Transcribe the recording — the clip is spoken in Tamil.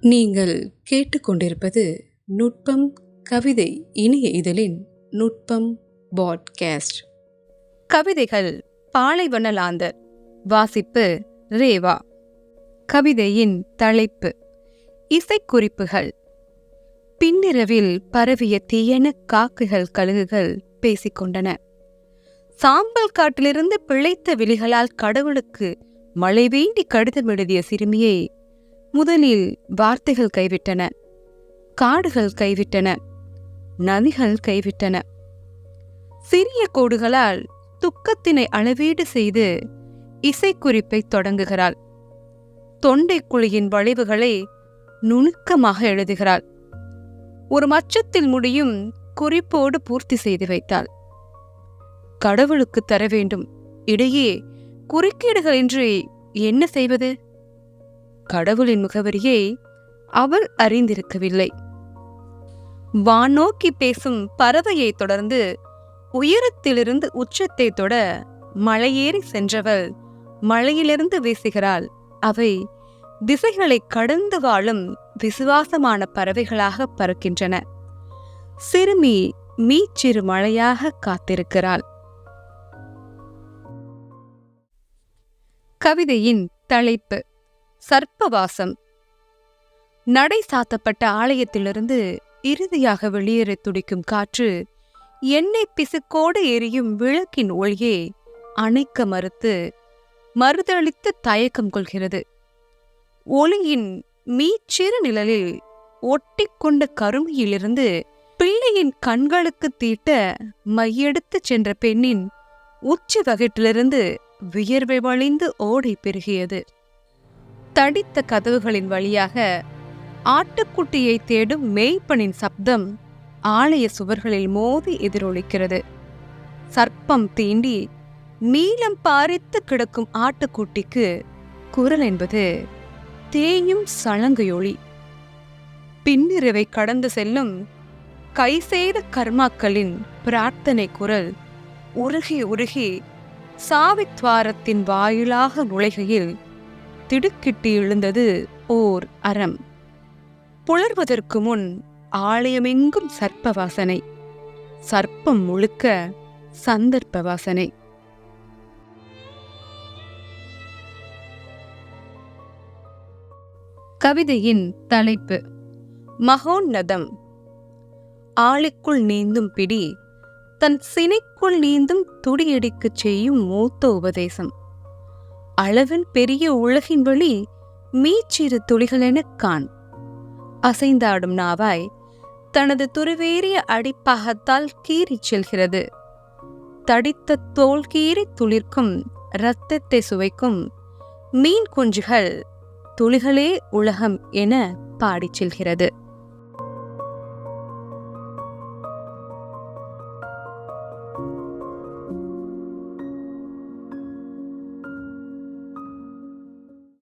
நீங்கள் கேட்டுக்கொண்டிருப்பது நுட்பம் கவிதை இணைய இதழின் நுட்பம் பாட்காஸ்ட். கவிதைகள் பாலைவனலாந்தர். வாசிப்பு ரேவா. கவிதையின் தலைப்பு இசைக்குறிப்புகள். பின்னிரவில் பரவிய தீயன காக்குகள் கழுகுகள் பேசிக்கொண்டன. சாம்பல் காட்டிலிருந்து பிழைத்த விழிகளால் கடவுளுக்கு மழை வேண்டி கடிதம் எழுதிய சிறுமியை முதலில் வார்த்தைகள் கைவிட்டன. காடுகள் கைவிட்டன. நதிகள் கைவிட்டன. சிறிய கோடுகளால் துக்கத்தினை அளவீடு செய்து இசைக்குறிப்பை தொடங்குகிறாள். தொண்டைக்குழியின் வளைவுகளை நுணுக்கமாக எழுதுகிறாள். ஒரு மச்சத்தில் முடியும் குறிப்போடு பூர்த்தி செய்து வைத்தாள். கடவுளுக்கு தர வேண்டும். இடையே குறுக்கீடுகளின்றி என்ன செய்வது? கடவுளின் முகவரியை அவள் அறிந்திருக்கவில்லை. வானோக்கி பேசும் பறவையை தொடர்ந்து உயரத்திலிருந்து உச்சத்தை தொட மலையேறி சென்றவள் மலையிலிருந்து வீசுகிறாள். அவை திசைகளை கடந்து வாழும் விசுவாசமான பறவைகளாக பறக்கின்றன. சிறுமி மீச்சிறு மழையாக காத்திருக்கிறாள். கவிதையின் தலைப்பு சர்ப்பவாசம். நடை சாத்தப்பட்ட ஆலயத்திலிருந்து இறுதியாக வெளியேற துடிக்கும் காற்று எண்ணெய் பிசுக்கோடு எரியும் விளக்கின் ஒளியே அணைக்க மறுத்து மறுதளித்து தயக்கம் கொள்கிறது. ஒளியின் மீச்சிறு நிழலில் ஒட்டிக்கொண்ட கருமையிலிருந்து பிள்ளையின் கண்களுக்கு தீட்ட மையெடுத்துச் சென்ற பெண்ணின் உச்சி வகிட்டிலிருந்து வியர்வை வழிந்து ஓடை பெருகியது. தடித்த கதவுகளின் வழியாக ஆட்டுக்குட்டியை தேடும் மேய்ப்பனின் சப்தம் ஆலய சுவர்களில் மோதி எதிரொலிக்கிறது. சர்ப்பம் தீண்டி நீளம் பாரித்து கிடக்கும் ஆட்டுக்குட்டிக்கு குரல் என்பது தேயும் சலங்கையொளி பின்னிரவை கடந்து செல்லும் கை செய்த கர்மாக்களின் பிரார்த்தனை குரல் உருகி உருகி சாவித்வாரத்தின் வாயிலாக நுழைகையில் திடுக்கிட்டு எழுந்தது ஓர் அறம். புலர்வதற்கு முன் ஆலயமெங்கும் சர்ப்ப வாசனை சர்ப்பம் முழுக்க சந்தர்ப்ப வாசனை கவிதையின் தலைப்பு மகோன்னதம் ஆளுக்குள் நீந்தும் பிடி தன் சினைக்குள் நீந்தும் துடியடிக்கச் செய்யும் மூத்த உபதேசம். அளவில் பெரிய உலகின் வழி மீச்சிறு துளிகளெனக் காண். அசைந்தாடும் நாவாய் தனது துருவேறிய அடிப்பாகத்தால் கீறிச் செல்கிறது. தடித்த தோல் கீறி துளிர்க்கும் இரத்தத்தை சுவைக்கும் மீன் குஞ்சுகள் துளிகளே உலகம் என பாடிச் செல்கிறது.